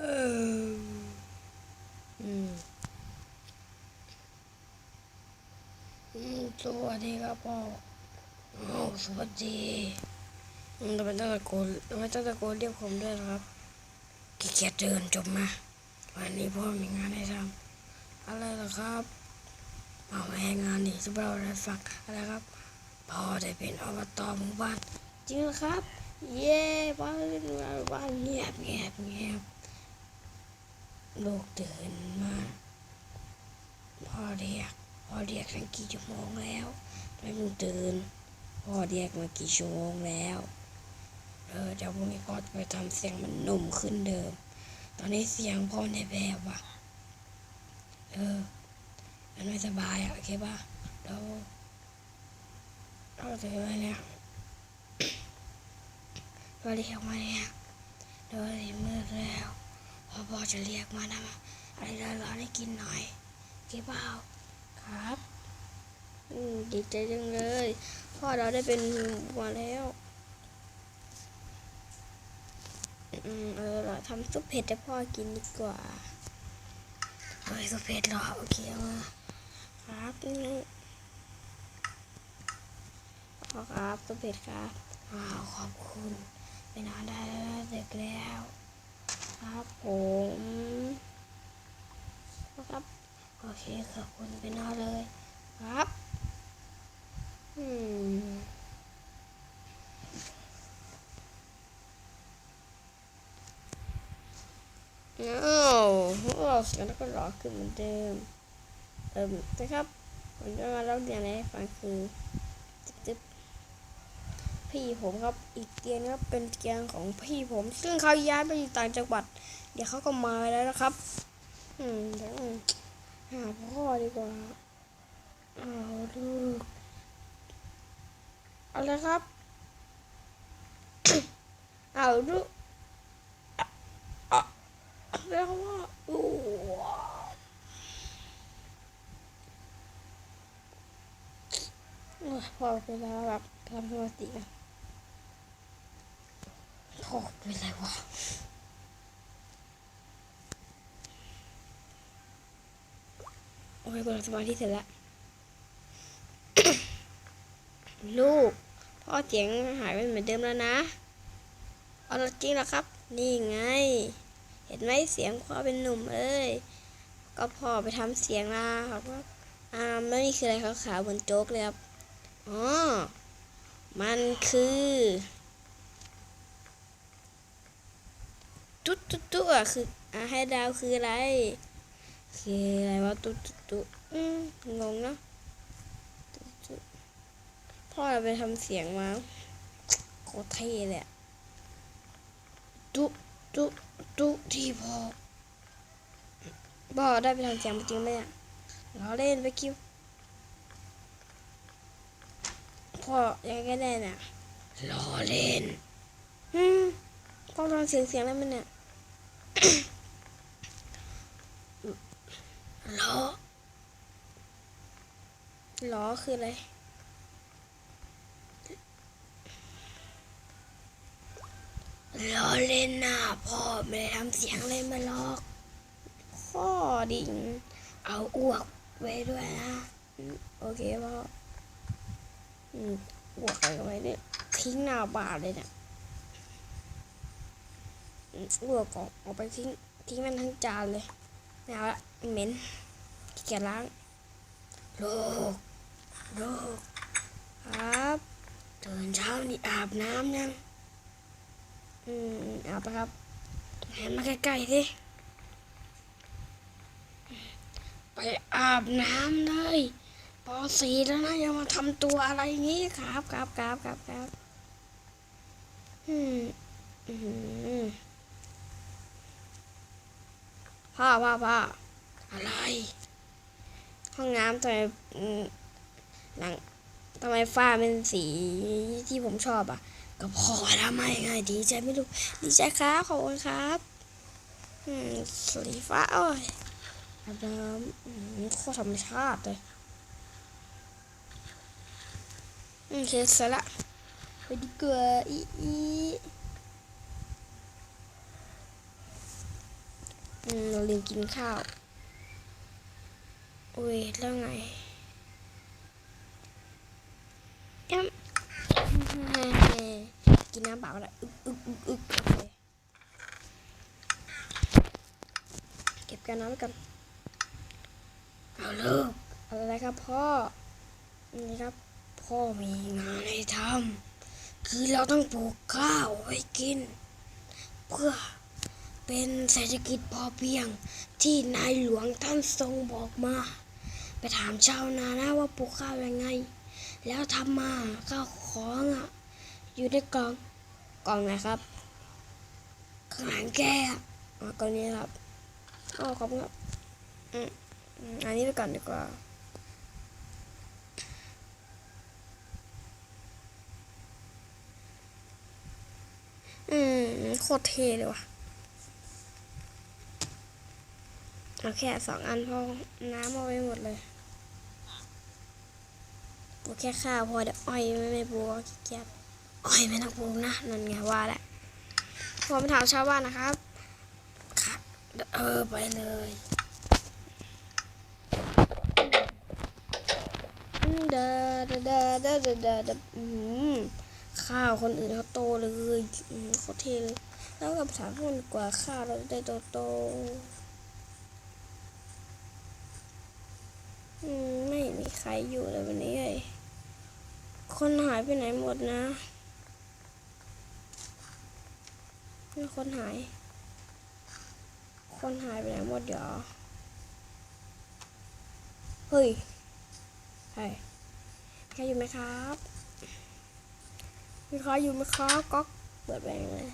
เอออืมอืมสวัสดีครับพ่อโอ้สวัสดีมทำไมต้องตะโกนทำไมต้องตะโกนเรียกผมด้วยครับขี้เกียจเดินจบมา วันนี้พ่อมีงานให้ทำอะไรเหรอครับเอาแม่งานนี่จะเราได้ฟังอะไรครับพ่อได้เป็นอบตหมู่บ้านจริงหรอครับ เย้บ้านบ้านเงียบเงียบเงียบ ลูกตื่นมาพ่อเรียกพ่อเรียกตั้งกี่ชั่วโมงแล้วทำไม่มึงตื่นพ่อเรียกมากี่ชั่วโมงแล้วเออเดี๋ยวพรุ่งนี้พ่อจะไปทำเสียงมันหนุ่มขึ้นเดิม ตอนนี้เสียงพ่อในแบบว่ะเออมันไม่สบายอะโอเคป่ะเดี๋ยวเราตื่นมาเนี่ยก็เรียกมาเนี่ยโดยมืดแล้ว พอพ่อจะเรียกมานะอะไรร้อนๆให้กินหน่อยกินเปล่าครับอืมดีใจจังเลย พ่อเราได้เป็นวัวแล้วอืมเออเราทำซุปเผ็ดให้พ่อกินดีกว่าเฮ้ยซุปเผ็ดเหรอโอเคเอามาครับนี่พ่อครับซุปเผ็ดครับว้าวขอบคุณไปนอนได้แล้วเด็กแล้ว ครับผมครับ โอเคขอบคุณไปนอนเลยครับอืมอ้าวเราเสียงก็หลอขึ้นเหมือนเดิมเออนะครับผมจะมาเล่าเรียนให้ฟังคือจึ๊บ พี่ผมครับ อีกเตียงครับเป็นเตียงของพี่ผม ซึ่งเขาย้ายไปอยู่ต่างจังหวัด เดี๋ยวเขาก็มาแล้วนะครับ อืมเดี๋ยวหาพ่อดีกว่าเอาลูเอาเลยครับ เอาลูแล้วว่าโอ้พอไปแล้วแบบทำสมาธิกัน พ่อเป็นไรวะโอเคกูทำสมาธิเสร็จแล้วลูก พ่อเสียงหายไปเหมือนเดิมแล้วนะ เอาละจริงแล้วครับ นี่ไง เห็นไหมเสียงพ่อเป็นหนุ่มเอ้ย ก็พ่อไปทำเสียงมาครับว่าอ่าไม่มีคืออะไรขาวๆเหมือนโจ๊กเลยครับ อ๋อ มันคือ ตุ๊ดตุ๊ดตุ๊ดอะคืออะให้ดาวคืออะไร คืออะไรวะตุ๊ดตุ๊ดตุ๊ดงงเนาะพ่อเราไปทำเสียงมาโคตรเท่เลยอะตุ๊ตุ๊ตุ๊ที่พ่อพ่อได้ไปทำเสียงจริงไหมเนี่ยเราเล่นไปคิวพ่อยังไงได้เนี่ยล้อเล่นอืมพ่อทำเสียงเสียงอะไรมันเนี่ย ล้อล้อคืออะไรล้อเล่นนะพ่อไม่ได้ทำเสียงอะไรมาหรอกพ่อดิ่ง เอาอ้วกไว้ด้วยนะ โอเคพ่ออ้วกอะไรไว้เนี่ยทิ้งหน้าบานเลยเนี่ย อ้วกออกออกไปทิ้งทิ้งมันทั้งจานเลยไม่เอาละเหม็นขี้เกียจล้างโลูกลูกครับตื่นเช้านี่อาบน้ำยังอืมอาบครับเหันมาใกล้ๆสิไปอาบน้ำเลยปอสีแล้วนะยังมาทำตัวอะไรอย่างงี้ครับครับครับครับครับอืมอืม พ่อพ่อพ่ออะไร ห้องน้ำทำไมหลังทำไมฝ้าเป็นสีที่ผมชอบอะ ก็พอทำไมไงดีใจไม่รู้ดีใจครับขอบคุณครับอืมสีฟ้าโอ้ยอาบน้ำอืมโคตรธรรมชาติเลยโอเคเสร็จละไปดีกว่าอีอี อืม เราลืมกินข้าว อุ้ย แล้วไงย้ำกินน้ำเปล่าก็ได้อึกอึกอึกอึกโอเคเก็บกันน้ำไว้กันเอาลิกอะไรครับพ่อ นี่ครับ พ่อมีงานให้ทำคือเราต้องปลูกข้าวไว้กิน เพื่อ เป็นเศรษฐกิจพอเพียงที่นายหลวงท่านทรงบอกมา ไปถามชาวนานะว่าปลูกข้าวยังไง แล้วทำมาข้าวของอะ อยู่ในกล่องกล่องไหนครับข้างหลังแกอะกล่องนี้ครับอ๋อขอบคุณครับอืมอืมอันนี้ไปก่อนดีกว่าอืมโคตรเท่เลยว่ะ เอาแค่สองอันพอน้ำเอาไว้หมดเลยปลูกแค่ข้าวพอเดี๋ยวอ้อยไม่ไม่ปลูกเอาขี้เกียจอ้อยไม่ต้องปลูกนะนั่นไงว่าแหละผมถามชาวบ้านนะครับค่ะเออไปเลยเดอเดอเดอเดอเดอเดอเดออืมข้าวคนอื่นเขาโตเลยเขาเทเลยแล้วกับถามคนกว่าข้าวเราจะได้โตโตๆอืม ไม่มีใครอยู่เลยวันนี้เลยคนหายไปไหนหมดนะนี่คนหาย คนหายไปไหนหมดเดี๋ยวเฮ้ยใครใครอยู่ไหมครับ มีใครอยู่ไหมครับก๊อกเปิดแบงเลย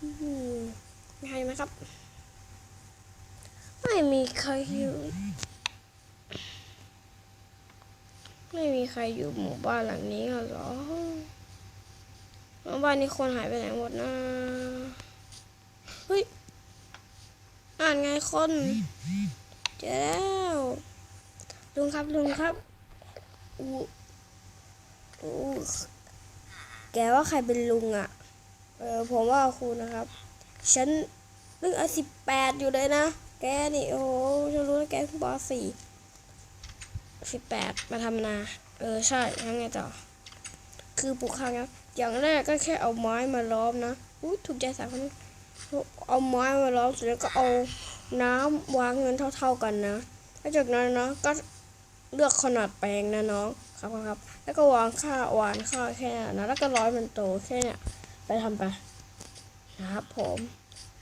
อื้อหือมีใครไหมครับ ไม่มีใครอยู่ ไม่มีใครอยู่หมู่บ้านหลังนี้เหรอหมู่บ้านนี้คนหายไปไหนหมดนะ เฮ้ย อ่านไงคน เจอแล้วลุงครับลุงครับอู้อู้แกว่าใครเป็นลุงอะ่ะ เออผมว่าคุณนะครับ ฉันเพิ่งอาสิบแปดอยู่เลยนะ แกนี่โอ้ฉันรู้นะแกเพิ่งปสี่ สิบแปดมาทำนา เออใช่ยังไงต่อ คือปลูกข้าวนะอย่างแรกก็แค่เอาไม้มาล้อมนะอู้ถูกใจสาวคนเอาไม้มาล้อมเสร็จแล้วก็เอาน้ำวางเงินเท่า ๆกันนะแล้วจากนั้นนะก็เลือกขนาดแปลงนะน้องครับครับ แล้วก็วางข้าววานข้าวแค่นั้นนะแล้วก็ร้อยมันโตแค่เนี้ยไปทำไปนะครับผม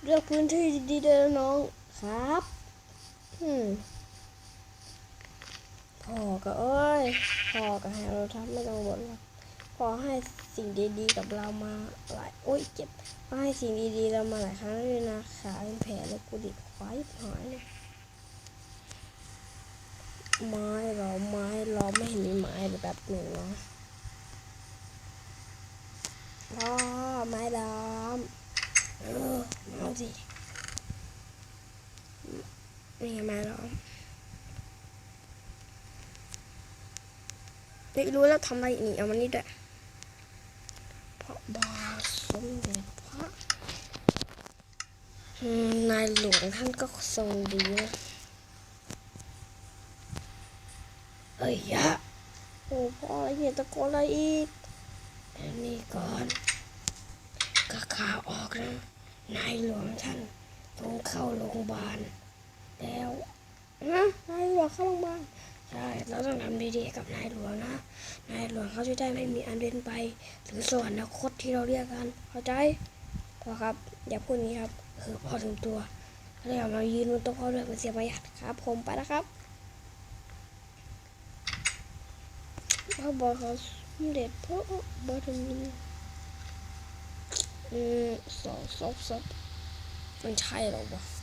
เลือกพื้นที่ดีๆเด้อน้องครับ อืม พ่อก็เอ้ยพ่อก็ให้เราทำไม่ต้องบ่นหรอกพ่อให้สิ่งดีๆกับเรามาหลายโอ้ยเจ็บพ่อให้สิ่งดีๆเรามาหลายครั้งแล้วด้วยนะขาเป็นแผลเลยกูดิควายหายเลยไม้เราไม้เราไม่เห็นมีไม้เลยแบบหนึ่งเนาะพ่อไม้ล้อมเออเอาสินี่ไงไม้ล้อม นี่รู้แล้วทำอะไรอีกนี่เอามันนี่ด้วยพระบาสมเด็จพระนายหลวงท่านก็ทรงดีนะเอ้ยยะโอ้พ่ออะไรเนี่ยตะโกนอะไรอีกนนี้ก่อนก็ข่าวออกนะนายหลวงท่านต้องเข้าโรงพยาบาลแล้วนะนายหลวงเข้าโรงพยาบาล ใช่เราต้องทำดีๆกับนายหลวงนะ นายหลวงเขาจะได้ไม่มีอันเป็นไป หรือสวรรคตที่เราเรียกกัน เข้าใจพ่อครับ อย่าพูดงนี้ครับเออพอถึงตัวแล้วอย่ามายืนบนโต๊ะพ่อด้วยมันเสียประหยัดครับ ผมไปนะครับพ่อบอกเขาสมเด็จพ่อบรมีอืมสองซบซบมันใช่หรอวะ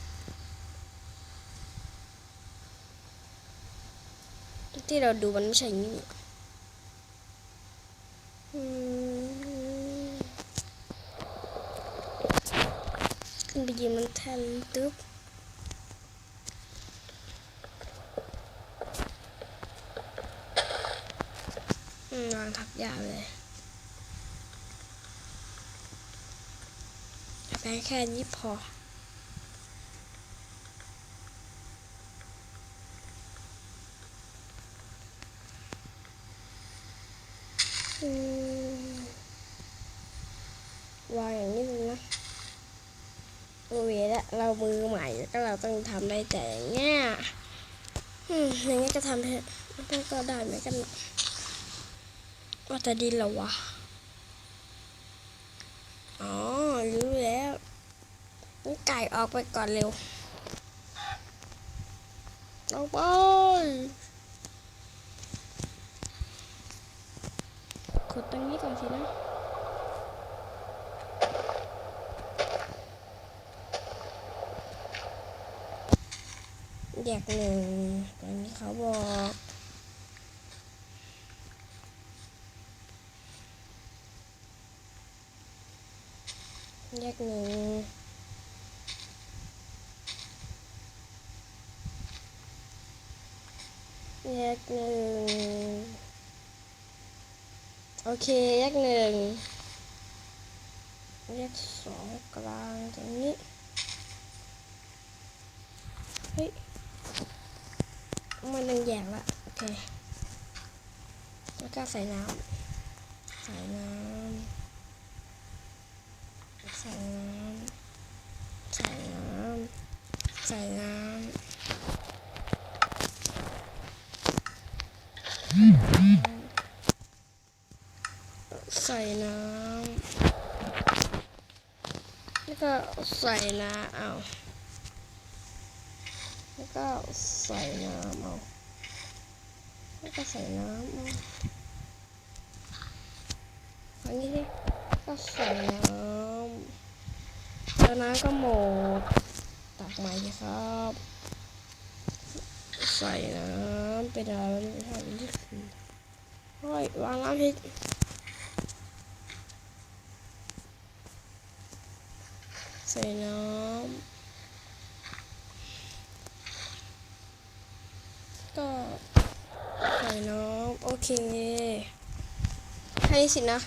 ที่เราดูมันไม่ใช่อย่างนี้นี่อืมขึ้นไปยืนมันแทนตึ๊บอืมวางทับยาวเลยแต่แค่นี้พอ วางอย่างนี้เลยนะโอเคแล้วเรามือใหม่แล้วก็เราต้องทำได้แต่อย่างเงี้ยอืมอย่างเงี้ยก็ทำได้ก็ได้ไหมกันว่าจะดีแล้ววะอ๋อรู้แล้วนี่ไก่ออกไปก่อนเร็วเอาไป กดตรงนี้ก่อนสินะแยกหนึ่งตอนนี้เขาบอกแยกหนึ่งแยกหนึ่ง โอเคแยกหนึ่งแยกสองกลางตรงนี้ เฮ้ย มันยังแยกละโอเคแล้วก็ใส่น้ำใส่น้ำใส่น้ำใส่น้ำใส่น้ำ ใส่น้ำ แล้วก็ ใส่น้ำเอา แล้วก็ใส่น้ำเอา แล้วก็ใส่น้ำเอาอันนี้ดิก็ใส่น้ำแล้วน้ำก็หมด ตักใหม่สิครับ ใส่น้ำเป็นอะไรไม่ใช่เป็นที่สี่เฮ้ยวางน้ำผิดใส่ น้ำก็ใส่น้ำโอเคแค่นี้สินะ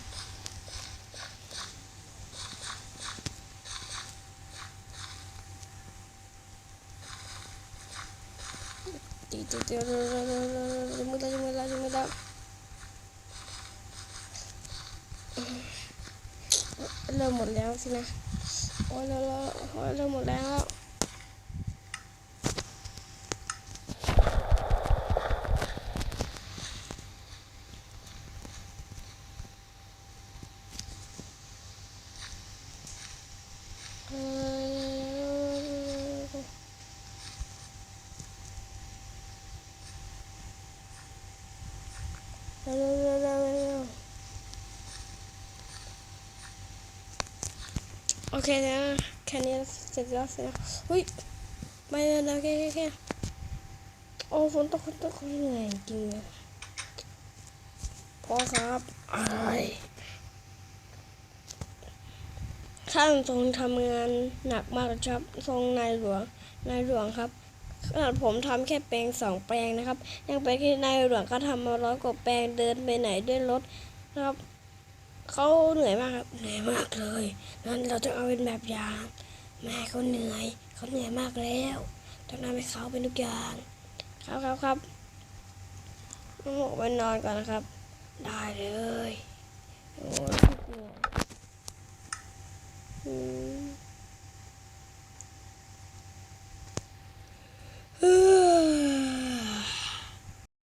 ตีตีตีเร็วเร็วเร็วเร็วเร็วเร็วมือละมือละมือละเริ่มหมดแล้วสินะ โอ้ยเร็วเร็วโอ้ยเริ่มหมดแล้ว เออเร็วเร็วเร็วเร็วเร็ว โอเคนะแค่นี้เสร็จแล้วเสร็จแล้วอุ้ยไม่เลยนะแค่แค่แค่โอ้ฝนตกฝนตกเหนื่อยจริงเลยพ่อครับอะไรข้างทรงทำงานหนักมากครับทรงนายหลวงนายหลวงครับขนาดผมทำแค่แปลงสองแปลงนะครับ ยังไปที่นายหลวงก็ทำมาร้อยกว่าแปลงเดินไปไหนด้วยรถนะครับ เขาเหนื่อยมากครับเหนื่อยมากเลย นั้นเราต้องเอาเป็นแบบอย่าง แม่เขาเหนื่อยเขาเหนื่อยมากแล้วต้องทำให้เขาเป็นทุกอย่าง ครับครับครับหมกไปนอนก่อนนะครับ ได้เลยโอ้ยกลัวอืม